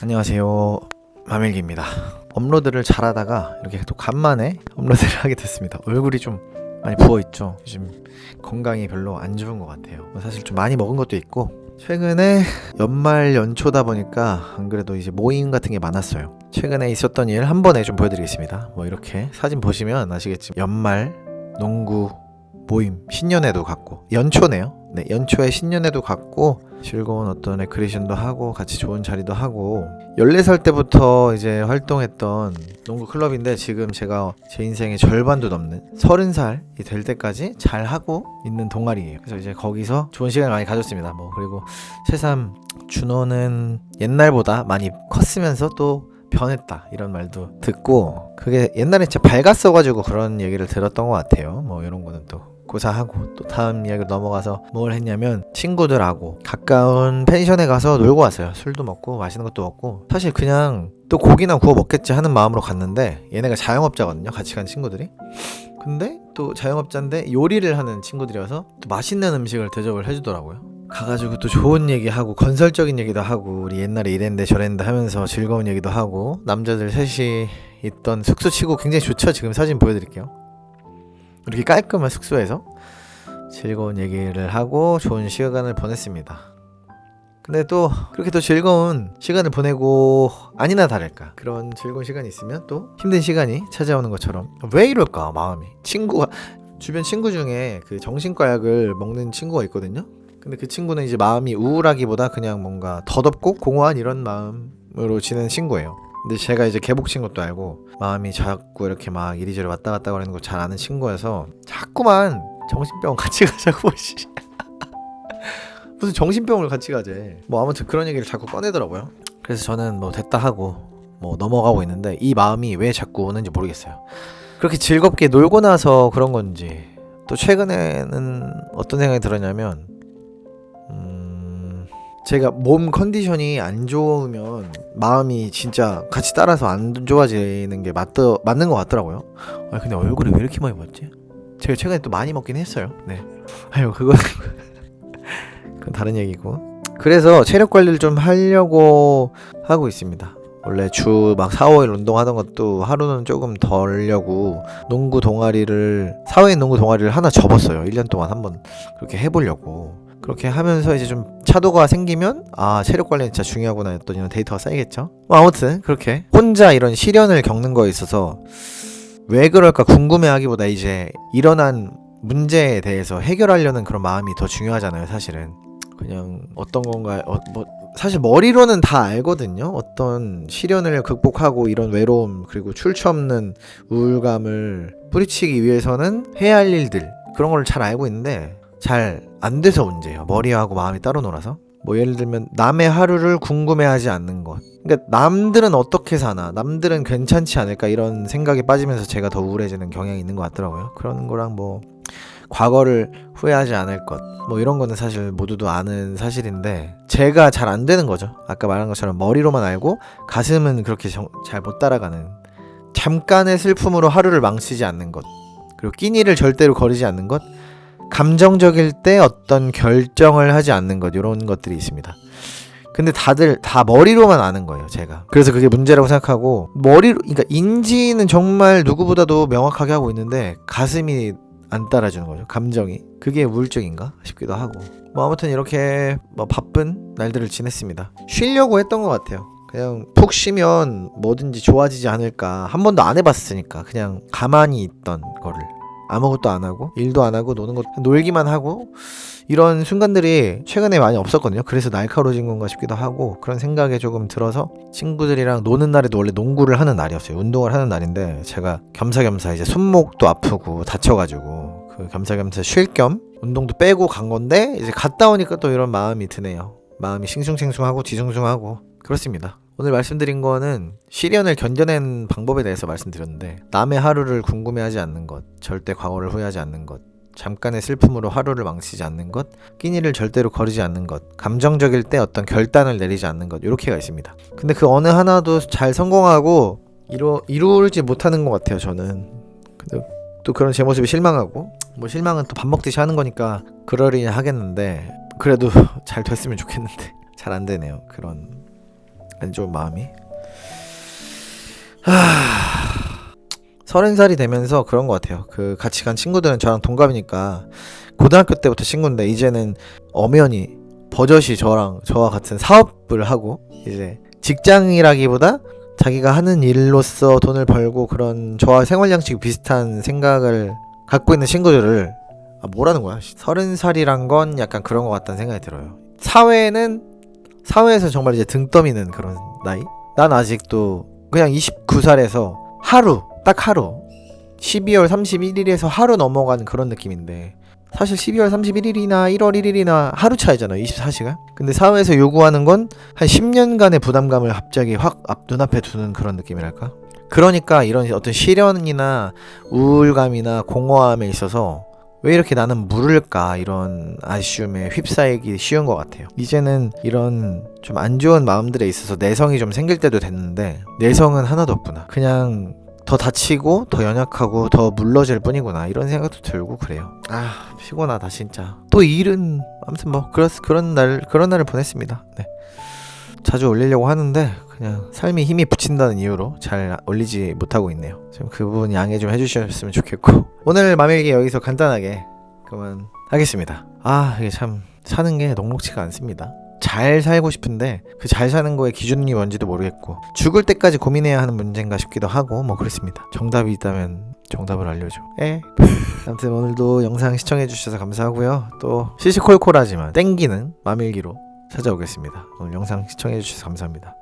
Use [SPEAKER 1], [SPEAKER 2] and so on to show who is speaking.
[SPEAKER 1] 안녕하세요. 마밀기입니다. 업로드를 잘하다가 이렇게 또 간만에 업로드를 하게 됐습니다. 얼굴이 좀 많이 부어 있죠. 요즘 건강이 별로 안 좋은 것 같아요. 사실 좀 많이 먹은 것도 있고 최근에 연말 연초다 보니까 안 그래도 이제 모임 같은 게 많았어요. 최근에 있었던 일 한 번에 좀 보여드리겠습니다. 뭐 이렇게 사진 보시면 아시겠지만 연말 농구 모임 신년회도 갔고 연초네요. 네 연초에 신년회도 갔고 즐거운 어떤 레크레이션도 하고 같이 좋은 자리도 하고 14살 때부터 이제 활동했던 농구 클럽인데 지금 제가 제 인생의 절반도 넘는 30살이 될 때까지 잘 하고 있는 동아리예요. 그래서 이제 거기서 좋은 시간을 많이 가졌습니다. 뭐 그리고 새삼 준호는 옛날보다 많이 컸으면서 또 변했다 이런 말도 듣고 그게 옛날에 진짜 밝았어가지고 그런 얘기를 들었던 것 같아요. 뭐 이런 거는 또 고사하고 또 다음 이야기로 넘어가서 뭘 했냐면 친구들하고 가까운 펜션에 가서 놀고 왔어요. 술도 먹고 맛있는 것도 먹고 사실 그냥 또 고기나 구워 먹겠지 하는 마음으로 갔는데 얘네가 자영업자거든요. 같이 간 친구들이. 근데 또 자영업자인데 요리를 하는 친구들이어서 또 맛있는 음식을 대접을 해주더라고요. 가가지고 또 좋은 얘기하고 건설적인 얘기도 하고 우리 옛날에 이랬는데 저랬는데 하면서 즐거운 얘기도 하고 남자들 셋이 있던 숙소 치고 굉장히 좋죠. 지금 사진 보여드릴게요. 이렇게 깔끔한 숙소에서 즐거운 얘기를 하고 좋은 시간을 보냈습니다. 근데 또 그렇게 또 즐거운 시간을 보내고 아니나 다를까 그런 즐거운 시간이 있으면 또 힘든 시간이 찾아오는 것처럼 왜 이럴까 마음이 친구가 주변 친구 중에 그 정신과 약을 먹는 친구가 있거든요. 근데 그 친구는 이제 마음이 우울하기보다 그냥 뭔가 더덥고 공허한 이런 마음으로 지낸 친구예요. 근데 제가 이제 개복 친 것도 알고 마음이 자꾸 이렇게 막 이리저리 왔다 갔다 거리는 거잘 아는 친구여서 자꾸만 정신병 같이 가자고 씨. 무슨 정신병을 같이 가재. 뭐 아무튼 그런 얘기를 자꾸 꺼내더라고요. 그래서 저는 뭐 됐다 하고 뭐 넘어가고 있는데 이 마음이 왜 자꾸 오는지 모르겠어요. 그렇게 즐겁게 놀고 나서 그런 건지 또 최근에는 어떤 생각이 들었냐면 음, 제가 몸 컨디션이 안 좋으면 마음이 진짜 같이 따라서 안 좋아지는 게 맞, 맞는 것 같더라고요. 아 근데 얼굴이 왜 이렇게 많이 먹지? 제가 최근에 또 많이 먹긴 했어요. 네. 아유 그건 그건 다른 얘기고. 그래서 체력 관리를 좀 하려고 하고 있습니다. 원래 주 막 4, 5일 운동하던 것도 하루는 조금 덜려고 농구 동아리를 사회인 농구 동아리를 하나 접었어요. 1년 동안 한번 그렇게 해보려고. 그렇게 하면서 이제 좀 차도가 생기면 아 체력 관리는 진짜 중요하구나 했던 이런 데이터가 쌓이겠죠. 뭐 아무튼 그렇게 혼자 이런 시련을 겪는 거에 있어서 왜 그럴까 궁금해하기보다 이제 일어난 문제에 대해서 해결하려는 그런 마음이 더 중요하잖아요. 사실은 그냥 어떤 건가 어, 뭐 사실 머리로는 다 알거든요. 어떤 시련을 극복하고 이런 외로움 그리고 출처 없는 우울감을 뿌리치기 위해서는 해야 할 일들 그런 걸 잘 알고 있는데 잘 안 돼서 문제예요. 머리하고 마음이 따로 놀아서. 뭐 예를 들면 남의 하루를 궁금해하지 않는 것. 그러니까 남들은 어떻게 사나, 남들은 괜찮지 않을까 이런 생각에 빠지면서 제가 더 우울해지는 경향이 있는 것 같더라고요. 그런 거랑 뭐 과거를 후회하지 않을 것. 뭐 이런 거는 사실 모두도 아는 사실인데 제가 잘 안 되는 거죠. 아까 말한 것처럼 머리로만 알고 가슴은 그렇게 잘 못 따라가는 잠깐의 슬픔으로 하루를 망치지 않는 것. 그리고 끼니를 절대로 거리지 않는 것. 감정적일 때 어떤 결정을 하지 않는 것 이런 것들이 있습니다. 근데 다들 다 머리로만 아는 거예요, 제가. 그래서 그게 문제라고 생각하고 머리로 그러니까 인지는 정말 누구보다도 명확하게 하고 있는데 가슴이 안 따라주는 거죠. 감정이. 그게 우울증인가 싶기도 하고. 뭐 아무튼 이렇게 뭐 바쁜 날들을 지냈습니다. 쉬려고 했던 것 같아요. 그냥 푹 쉬면 뭐든지 좋아지지 않을까. 한 번도 안 해봤으니까 그냥 가만히 있던 거를 아무것도 안 하고 일도 안 하고 노는 것 놀기만 하고 이런 순간들이 최근에 많이 없었거든요. 그래서 날카로워진 건가 싶기도 하고 그런 생각에 조금 들어서 친구들이랑 노는 날에도 원래 농구를 하는 날이었어요. 운동을 하는 날인데 제가 겸사겸사 이제 손목도 아프고 다쳐가지고 그 겸사겸사 쉴 겸 운동도 빼고 간 건데 이제 갔다 오니까 또 이런 마음이 드네요. 마음이 싱숭생숭하고 뒤숭숭하고 그렇습니다. 오늘 말씀드린 거는 시련을 견뎌낸 방법에 대해서 말씀드렸는데 남의 하루를 궁금해하지 않는 것, 절대 과거를 후회하지 않는 것, 잠깐의 슬픔으로 하루를 망치지 않는 것, 끼니를 절대로 거르지 않는 것, 감정적일 때 어떤 결단을 내리지 않는 것 이렇게가 있습니다. 근데 그 어느 하나도 잘 성공하고 이루 이루지 못하는 것 같아요. 저는. 근데 또 그런 제 모습이 실망하고 뭐 실망은 또 밥 먹듯이 하는 거니까 그러리니 하겠는데 그래도 잘 됐으면 좋겠는데 잘 안 되네요. 그런 안 좋은 마음이. 하... 서른 살이 되면서 그런 것 같아요. 그 같이 간 친구들은 저랑 동갑이니까 고등학교 때부터 친구인데 이제는 엄연히 버젓이 저랑 저와 같은 사업을 하고 이제 직장이라기보다 자기가 하는 일로서 돈을 벌고 그런 저와 생활 양식이 비슷한 생각을 갖고 있는 친구들을 아 뭐라는 거야? 서른 살이란 건 약간 그런 것 같다는 생각이 들어요. 사회는 사회에서 정말 이제 등 떠미는 그런 나이? 난 아직도 그냥 29살에서 하루 딱 하루. 12월 31일에서 하루 넘어간 그런 느낌인데 사실 12월 31일이나 1월 1일이나 하루 차이잖아요 24시간? 근데 사회에서 요구하는 건 한 10년간의 부담감을 갑자기 확 앞 눈앞에 두는 그런 느낌이랄까? 그러니까 이런 어떤 시련이나 우울감이나 공허함에 있어서 왜 이렇게 나는 물을까 이런 아쉬움에 휩싸이기 쉬운 것 같아요. 이제는 이런 좀 안 좋은 마음들에 있어서 내성이 좀 생길 때도 됐는데 내성은 하나도 없구나. 그냥 더 다치고 더 연약하고 더 물러질 뿐이구나 이런 생각도 들고 그래요. 아 피곤하다 진짜. 또 일은 아무튼 뭐 그런 그런 날 그런 날을 보냈습니다. 네. 자주 올리려고 하는데 그냥 삶이 힘이 붙인다는 이유로 잘 올리지 못하고 있네요. 좀그 부분 양해 좀 해주셨으면 좋겠고 오늘 마밀기 여기서 간단하게 그만 하겠습니다. 아 이게 참 사는 게 녹록치가 않습니다. 잘 살고 싶은데 그 잘 사는 거의 기준이 뭔지도 모르겠고 죽을 때까지 고민해야 하는 문제인가 싶기도 하고 뭐 그렇습니다. 정답이 있다면 정답을 알려줘. 에. 아무튼 오늘도 영상 시청해 주셔서 감사하고요. 또 시시콜콜하지만 땡기는 마밀기로 찾아오겠습니다. 오늘 영상 시청해 주셔서 감사합니다.